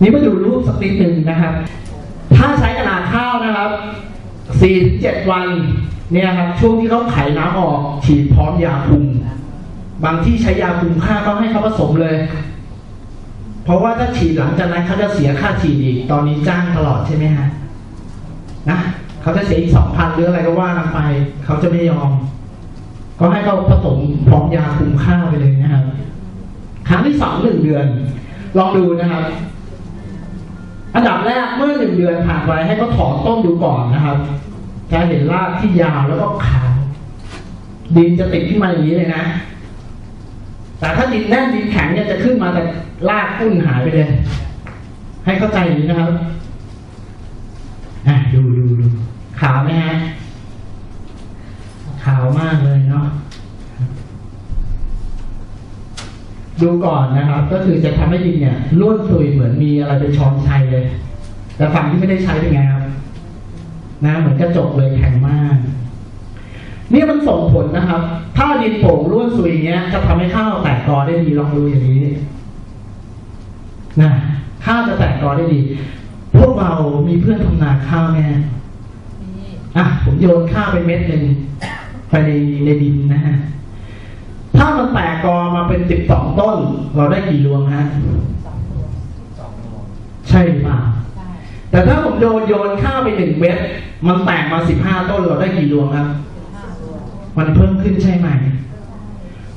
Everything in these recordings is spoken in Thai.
นี่มาดูรูปสักนิดหนึ่งนะครับ ถ้าใช้กระดาษข้าวนะครับสี่ถึงเจ็ดวันเนี่ยครับช่วงที่เขาไขน้ำออกฉีดพร้อมยาคุม บางที่ใช้ยาคุมค่าก็ให้เขาผสมเลย เพราะว่าถ้าฉีดหลังจากนั้นเขาจะเสียค่าฉีดอีกตอนนี้จ้างตลอดใช่ไหมฮะนะเขาจะเสียอีกสองพันหรืออะไรก็ว่ากันไปเขาจะไม่ยอม ก็ให้เขาผสมพร้อมยาคุมค่าไปเลยนะครับครั้งที่สองหนึ่งเดือน ลองดูนะครับ อันดับแรกเมื่อหนึ่งเดือนผ่านไปให้เขาถอนต้นดูก่อนนะครับ จะเห็นรากที่ยาวแล้วก็ขาวดินจะติดขึ้นมาอย่างนี้เลยนะ แต่ถ้าดินแน่นดินแข็งเนี่ยจะขึ้นมาแต่รากกุ้นหายไปเลย ให้เข้าใจอย่างนี้นะครับอะดูดูดูขาวไหมฮะขาวมากเลยเนาะ ดูก่อนนะครับ ก็คือจะทำให้ดินเนี่ยร่วนซุยเหมือนมีอะไรเป็นช้อนชัยเลย แต่ฝั่งที่ไม่ได้ใช้เป็นไงครับนะเหมือนกระจกเลยแข็งมาก นี่มันส่งผลนะครับ ถ้าดินโป่งร่วนซุยอย่างเงี้ย จะทำให้ข้าวแตกกอได้ดีลองดูอย่างนี้นะข้าวจะแตกกอได้ดี พวกเรามีเพื่อนทำนาข้าวไหมฮะอะผมโยนข้าวไปเม็ดหนึ่งไปในในดินนะฮะ ถ้ามันแตกกอมาเป็นสิบสองต้น เราได้กี่รวงฮะใช่หรือเปล่าแต่ถ้าผมโยนโยนข้าวไปหนึ่งเม็ดมันแตกมาสิบห้าต้นเราได้กี่รวงครับ มันเพิ่มขึ้นใช่ไหม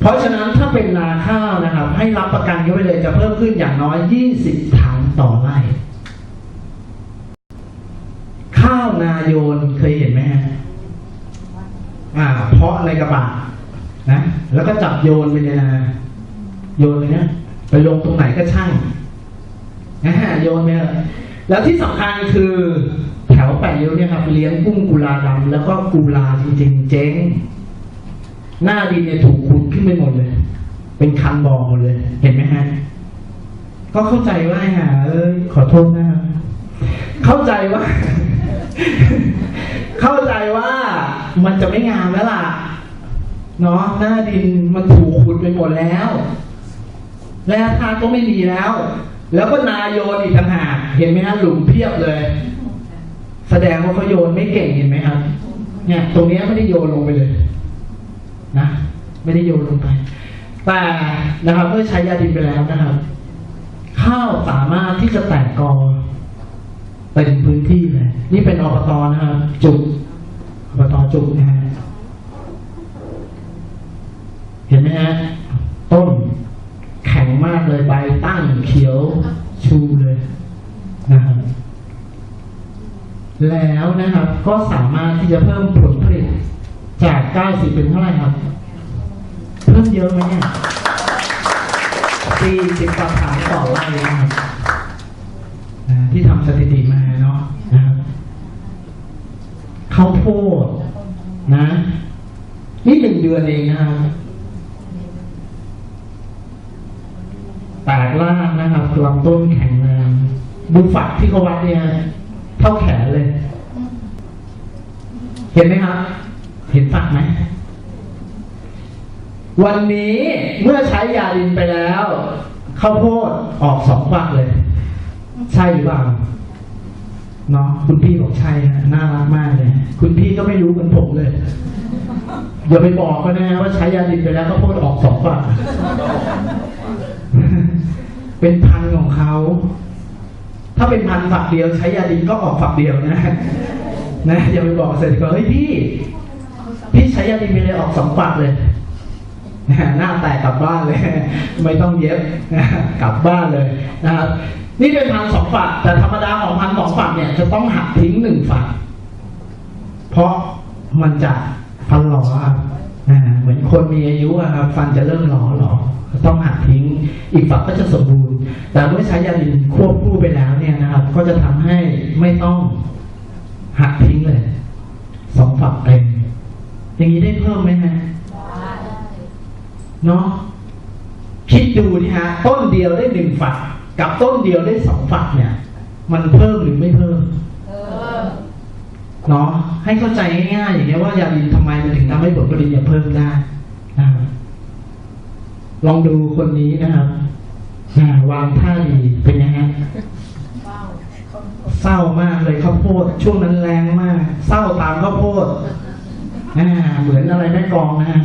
เพราะฉะนั้นถ้าเป็นนาข้าวนะครับ ให้รับประกันเขาไปเลยจะเพิ่มขึ้นอย่างน้อยยี่สิบถังต่อไร่ข้าวนาโยนเคยเห็นไหมฮะอ่า เพาะในกระบะ นะ แล้วก็จับโยนไปในนาโยนไปเนี่ยไปลงตรงไหนก็ช่างนะฮะโยนไปแล้วที่สำคัญคือแถวแปดริ้วเนี่ยครับเลี้ยงกุ้งกุลาดำแล้วก็กุลาจริงๆเจ๊ง หน้าดินเนี่ยถูกขุดขึ้นไปหมดเลย เป็นคันบอหมดเลย เห็นไหมฮะก็เข้าใจว่าฮะเอ้ยขอโทษนะเข้าใจว่า เข้าใจว่ามันจะไม่งามแล้วล่ะ เนาะหน้าดินมันถูกขุดไปหมดแล้ว แร่ธาตุก็ไม่มีแล้ว แล้วก็นาโยนอีกต่างหากเห็นไหมฮะหลุมเพียบเลย แสดงว่าเขาโยนไม่เก่งเห็นไหมครับ เนี่ย ตรงนี้ไม่ได้โยนลงไปเลย นะไม่ได้โยนลงไป แต่นะครับเมื่อใช้ยาดินไปแล้วนะครับ ข้าวสามารถที่จะแตกกอเต็มพื้นที่เลยนี่เป็นอบตนะครับ จุกอบตจุกนะฮะ เห็นไหมฮะต้นแข็งมากเลยใบตั้งเขียวชูเลยนะครับแล้วนะครับ ก็สามารถที่จะเพิ่มผลผลิตจาก 90 เป็นเท่าไหร่ครับ เพิ่มเยอะไหมเนี่ย40กว่าถังต่อไร่นะครับที่ทำสถิติมาเนาะนะครับข้าวโพดนะ นี่หนึ่งเดือนเองนะครับ แตกล่างนะครับลำต้นแข็งแรงดูฝักที่เขาวัดเนี่ยเท่าแขนเลย เห็นไหมครับ เห็นฝักไหมวันนี้เมื่อใช้ยาดินไปแล้วข้าวโพดออกสองฝักเลย ใช่หรือเปล่าเนาะคุณพี่บอกใช่นะน่ารักมากเลย คุณพี่ก็ไม่รู้เหมือนผมเลยอย่าไปบอกเขานะว่าใช้ยาดินไปแล้วข้าวโพดออกสองฝัก เป็นพันของเขา ถ้าเป็นพันฝักเดียวใช้ยาดินก็ออกฝักเดียวนะ นะอย่าไปบอกเสร็จก็เฮ้ยพี่ พี่ใช้ยาดินไปเลยออกสองฝักเลยหน้าแตกกลับบ้านเลย ไม่ต้องเย็บกลับบ้านเลยนะครับ นี่เป็นพันสองฝัก แต่ธรรมดาของพันสองฝักเนี่ย จะต้องหักทิ้งหนึ่งฝัก เพราะมันจะฟันหลอครับอ่อ คนมีอายุอะครับฟันจะเริ่มหลอหลอต้องหักทิ้ง อีกฝักก็จะสมบูรณ์ แต่เมื่อใช้ยาดินควบคู่ไปแล้วเนี่ยนะครับ ก็จะทำให้ไม่ต้องหักทิ้งเลยสองฝักเต็มอย่างนี้ได้เพิ่มไหมฮะเนาะคิดดูนี่ฮะต้นเดียวได้หนึ่งฝักกับต้นเดียวได้สองฝักเนี่ย มันเพิ่มหรือไม่เพิ่มเนาะให้เข้าใจง่ายๆอย่างเงี้ยว่ายาดินทำไมมันถึงทำให้ผลผลิตเนี่ยเพิ่มได้นะครับ ลองดูคนนี้นะครับอ่าวางท่าดีเป็นยังไงเศร้ามากเลยข้าวโพด ช่วงนั้นแรงมาก เศร้าตามข้าวโพดอ่าเหมือนอะไรแม่กลองนะ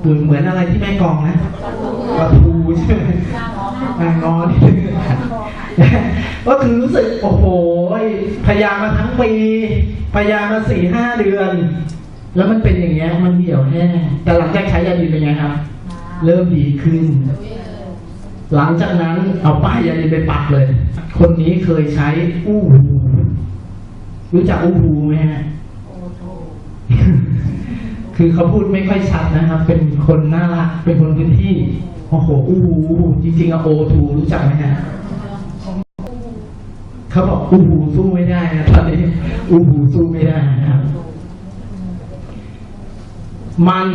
เหมือนเหมือนอะไรที่แม่กลองนะปลาทูใช่ไหมอ่างอนี่ก็คือรู้สึกโอ้โหพยายามมาทั้งปีพยายามมาสี่ห้าเดือน แล้วมันเป็นอย่างเงี้ยมันเหี่ยวแห้งแต่หลังจากใช้ยาดีเป็นไงครับ เริ่มดีขึ้น หลังจากนั้นเอาป้ายยาดีไปปักเลย คนนี้เคยใช้อู้หูรู้จักอู้หูไหมฮะคือเขาพูดไม่ค่อยชัดนะครับ เป็นคนน่ารักเป็นคนพื้นที่โอ้โหอู้หูจริงๆอะโอทูรู้จักไหมฮะเขาบอกอู้หูสู้ไม่ได้นะตอนนี้อู้หูสู้ไม่ได้นะครับ มัน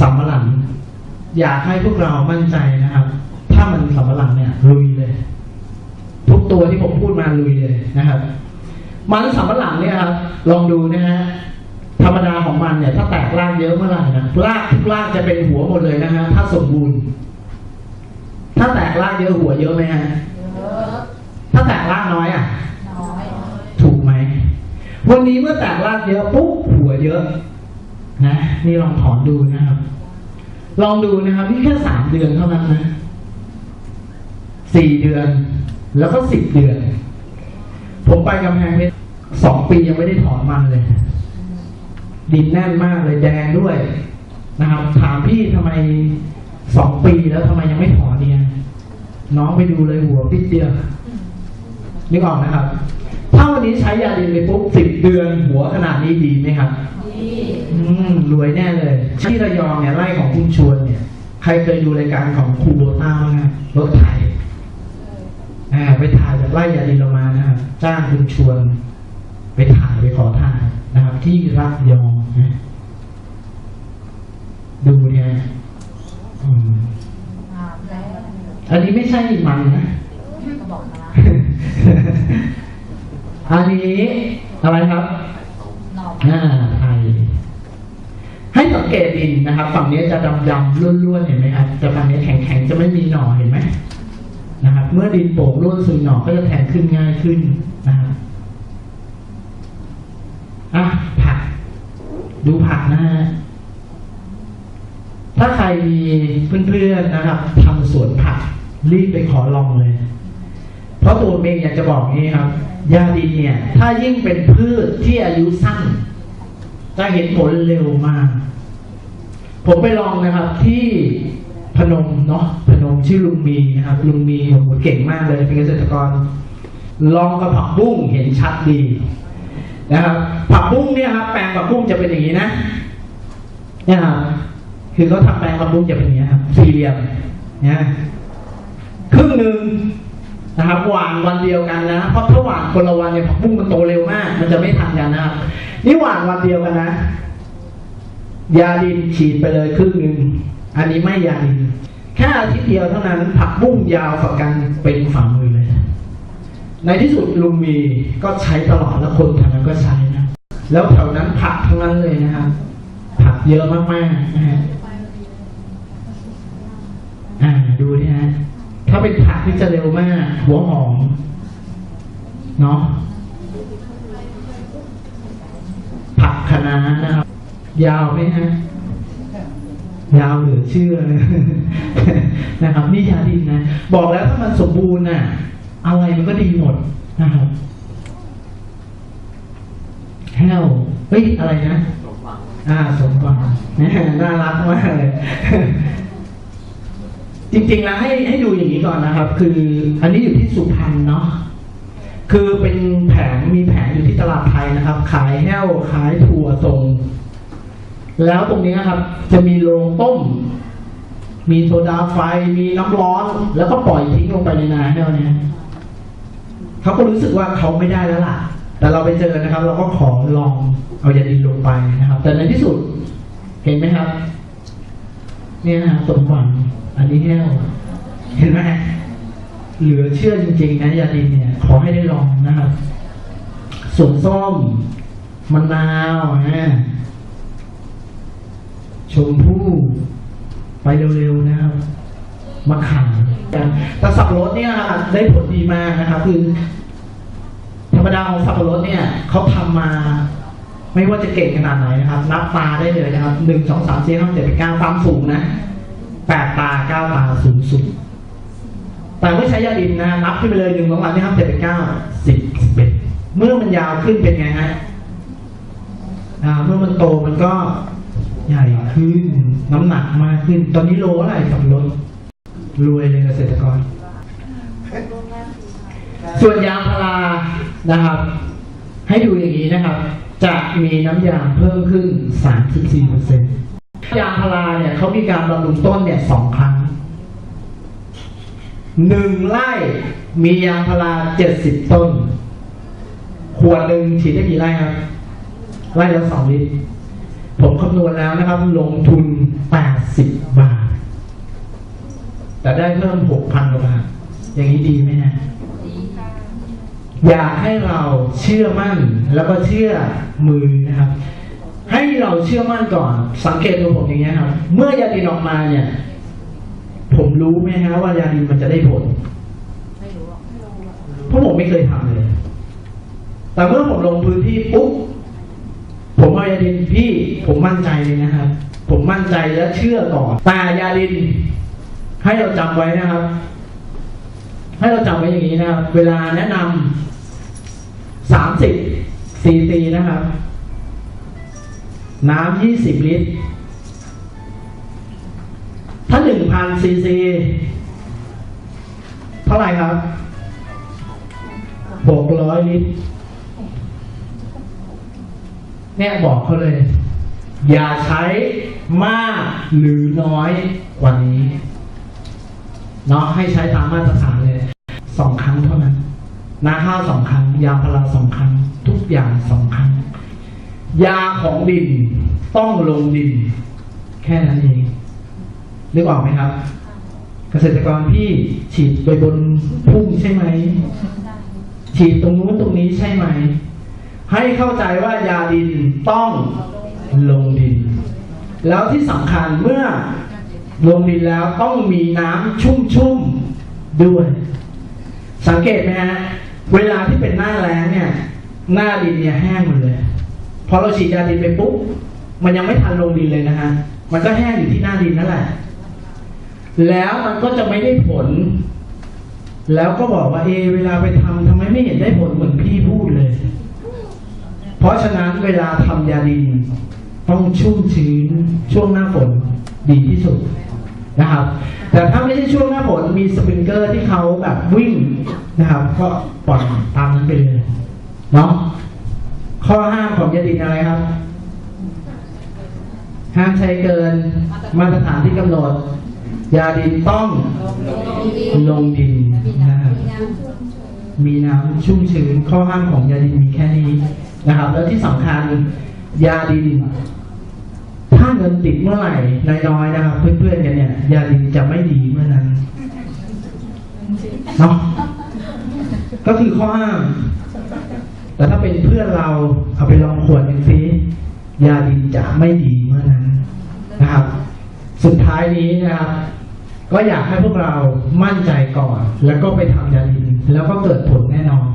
สำปะหลัง อยากให้พวกเรามั่นใจนะครับ ถ้ามันสำปะหลังเนี่ยลุยเลย ทุกตัวที่ผมพูดมาลุยเลยนะครับ มันสำปะหลังเนี่ยครับลองดูนะฮะธรรมดาของมันเนี่ยถ้าแตกรากเยอะเมื่อไหร่นะรากทุกรากจะเป็นหัวหมดเลยนะฮะถ้าสมบูรณ์ ถ้าแตกรากเยอะหัวเยอะไหมฮะถ้าแตกรากน้อยอะถูกไหมวันนี้เมื่อแตกรากเยอะปุ๊บหัวเยอะ นะนี่ลองถอนดูนะครับ ลองดูนะครับนี่แค่สามเดือนเท่านั้นนะสี่เดือน แล้วก็สิบเดือน ผมไปกำแพงเพชรสองปียังไม่ได้ถอนมันเลย ดินแน่นมากเลยแดงด้วยนะครับถามพี่ทำไมสองปีแล้วทำไมยังไม่ถอนเนี่ย น้องไปดูเลยหัวปิดเดียวนึกออกนะครับ ถ้าวันนี้ใช้ยาดินไปปุ๊บสิบเดือนหัวขนาดนี้ดีไหมครับ อืมรวยแน่เลย ที่ระยองเนี่ยไร่ของคุณชวนเนี่ย ใครเคยดูรายการของครูโบต้าบ้างฮะรถไถอ่าไปถ่ายจากไร่ยาดินเรามานะครับจ้างคุณชวน ไปถ่ายไปขอถ่ายนะครับ ที่ระยองนะดูเนี่ยอืมอันนี้ไม่ใช่มันนะอันนี้อะไรครับอ่าไทย ให้สังเกตดินนะครับ ฝั่งนี้จะดำดำๆร่วนๆเห็นไหมครับแต่ฝั่งนี้แข็งๆจะไม่มีหน่อเห็นไหมนะครับ เมื่อดินโป่งร่วนซึมหน่อก็จะแทงขึ้นง่ายขึ้นนะครับอะผัก ดูผักนะฮะถ้าใครมีเพื่อนๆนะครับทำสวนผักรีบไปขอลองเลย เพราะตัวผมเองอยากจะบอกนี้ครับ ยาดินเนี่ย ถ้ายิ่งเป็นพืชที่อายุสั้น จะเห็นผลเร็วมาก ผมไปลองนะครับที่พนมเนาะพนมชื่อลุงมีนะครับ ลุงมีโอ้โหเก่งมากเลยเป็นเกษตรกร ลองกับผักบุ้งเห็นชัดดีนะครับ ผักบุ้งเนี่ยครับแปลงผักบุ้งจะเป็นอย่างนี้นะเนี่ยครับคือเขาทำแปลงผักบุ้งจะเป็นอย่างนี้ครับสี่เหลี่ยมเนี่ยครึ่งหนึ่ง นะครับหวานวันเดียวกันนะเพราะถ้าหวานคนละวันเนี่ยผักบุ้งมันโตเร็วมาก มันจะไม่ทันกันนะครับนี่หวานวันเดียวกันนะ ยาดินฉีดไปเลยครึ่งหนึ่งอันนี้ไม่ยาดินแค่อาทิตย์เดียวเท่านั้น ผักบุ้งยาวกว่ากันเป็นฝ่ามือเลย ในที่สุดลุงมีก็ใช้ตลอดแล้วคนแถวนั้นก็ใช้นะแล้วแถวนั้นผักทั้งนั้นเลยนะครับผักเยอะมากๆนะฮะอ่าดูนี่ฮะ ถ้าเป็นผักที่จะเร็วมาก หัวหอม เนาะผักคะน้านะครับ ยาวไหมฮะยาวเหลือเชื่อเลยนะครับ นี่ยาดินนะ บอกแล้วถ้ามันสมบูรณ์น่ะ อะไรมันก็ดีหมดนะครับแห้วเฮ้ย อะไรนะ อ่า สมหวังน่ารักมากเลย จริงๆแล้วให้ให้ดูอย่างนี้ก่อนนะครับ คืออันนี้อยู่ที่สุพรรณเนาะคือเป็นแผงมีแผงอยู่ที่ตลาดไทยนะครับ ขายแห้วขายถั่วส่งแล้วตรงนี้ครับ จะมีโรงต้ม มีโซดาไฟมีน้ำร้อน แล้วก็ปล่อยทิ้งลงไปในนาแห้วเนี้ยเขาก็รู้สึกว่าเขาไม่ได้แล้วล่ะ แต่เราไปเจอนะครับ เราก็ขอลองเอายาดินลงไปนะครับ แต่ในที่สุดเห็นไหมครับ เนี่ยนะสมหวัง อันนี้แห้วเห็นไหมเหลือเชื่อจริงๆนะยาดินเนี่ย ขอให้ได้ลองนะครับสวนส้มมะนาวนะชมพู่ไปเร็วๆนะครับมะขามแต่สับปะรดเนี่ยได้ผลดีมากนะครับ คือ ธรรมดาของสับปะรดเนี่ยเขาทำมา ไม่ว่าจะเก่งขนาดไหนนะครับ นับตาได้เลยนะครับหนึ่งสองสามสี่ห้าเจ็ดแปดเก้าความสูงนะ แปดตาเก้าตาสูงสุดแต่เมื่อใช้ยาดินนะนับขึ้นไปเลยหนึ่งสองสามสี่ห้าเจ็ดแปดเก้าสิบสิบเอ็ดเมื่อมันยาวขึ้นเป็นไงฮะอ่าเมื่อมันโตมันก็ใหญ่ขึ้นน้ำหนักมากขึ้น ตอนนี้โลอะไรสับปะรวยเลยเกษตรกร ส่วนยางพารานะครับ ให้ดูอย่างนี้นะครับ จะมีน้ำยางเพิ่มขึ้น 34% ยางพาราเนี่ยเขามีการบำรุงต้นเนี่ยสองครั้งหนึ่งไร่มียางพารา70ต้น ขวดหนึ่งฉีดได้กี่ไร่ครับ ไร่ละสองลิตร ผมคำนวณแล้วนะครับ ลงทุน80บาท แต่ได้เพิ่ม6,000กว่าบาท อย่างนี้ดีไหมฮะอยากให้เราเชื่อมั่นแล้วก็เชื่อมือนะครับ ให้เราเชื่อมั่นก่อน สังเกตดูผมอย่างเงี้ยครับ เมื่อยาดินออกมาเนี่ย ผมรู้ไหมฮะว่ายาดินมันจะได้ผลไม่รู้หรอกเพราะผมไม่เคยทำเลย แต่เมื่อผมลงพื้นที่ปุ๊บผมเอายาดินพี่ ผมมั่นใจเลยนะครับ ผมมั่นใจและเชื่อก่อนแต่ยาดิน ให้เราจำไว้นะครับ ให้เราจำไว้อย่างนี้นะครับ เวลาแนะนำสามสิบซีซีนะครับ น้ำยี่สิบลิตร ถ้าหนึ่งพันซีซีเท่าไหร่ครับหกร้อยลิตร เนี่ยบอกเขาเลย อย่าใช้มากหรือน้อยกว่านี้เนาะให้ใช้ตามมาตรฐานเลยสองครั้งเท่านั้นนาข้าวสองครั้ง ยาพาราสองครั้ง ทุกอย่างสองครั้ง ยาของดินต้องลงดิน แค่นั้นเองนึกออกไหมครับ เกษตรกรพี่ฉีดไปบนพุ่งใช่ไหม ฉีดตรงนู้นตรงนี้ใช่ไหม ให้เข้าใจว่ายาดินต้องลงดิน แล้วที่สำคัญเมื่อลงดินแล้วต้องมีน้ำชุ่มๆด้วย สังเกตไหมฮะเวลาที่เป็นหน้าแล้งเนี่ย หน้าดินเนี่ยแห้งหมดเลย พอเราฉีดยาดินไปปุ๊บมันยังไม่ทันลงดินเลยนะฮะมันก็แห้งอยู่ที่หน้าดินนั่นแหละ แล้วมันก็จะไม่ได้ผล แล้วก็บอกว่าเอ เวลาไปทำทำไมไม่เห็นได้ผลเหมือนพี่พูดเลย เพราะฉะนั้นเวลาทำยาดิน ต้องชุ่มชื้นช่วงหน้าฝนดีที่สุดนะครับ แต่ถ้าไม่ใช่ช่วงหน้าฝนมีสปริงเกอร์ที่เขาแบบวิ่งนะครับ ก็ปล่อยตามนั้นไปเลยเนาะ ข้อห้ามของยาดินอะไรครับ ห้ามใช้เกินมาตรฐานที่กำหนด ยาดินต้องลงดินนะครับมีน้ำชุ่มชื้นข้อห้ามของยาดินมีแค่นี้นะครับ แล้วที่สำคัญยาดิน ถ้าเงินติดเมื่อไหร่น้อยๆนะครับเพื่อนๆกันเนี่ยยาดินจะไม่ดีเมื่อนั้นเนาะก็คือข้อห้าม แต่ถ้าเป็นเพื่อนเราเอาไปลองขวดหนึ่งซิยาดินจะไม่ดีเมื่อนั้นนะครับ สุดท้ายนี้นะครับ ก็อยากให้พวกเรามั่นใจก่อน แล้วก็ไปทำยาดิน แล้วก็เกิดผลแน่นอน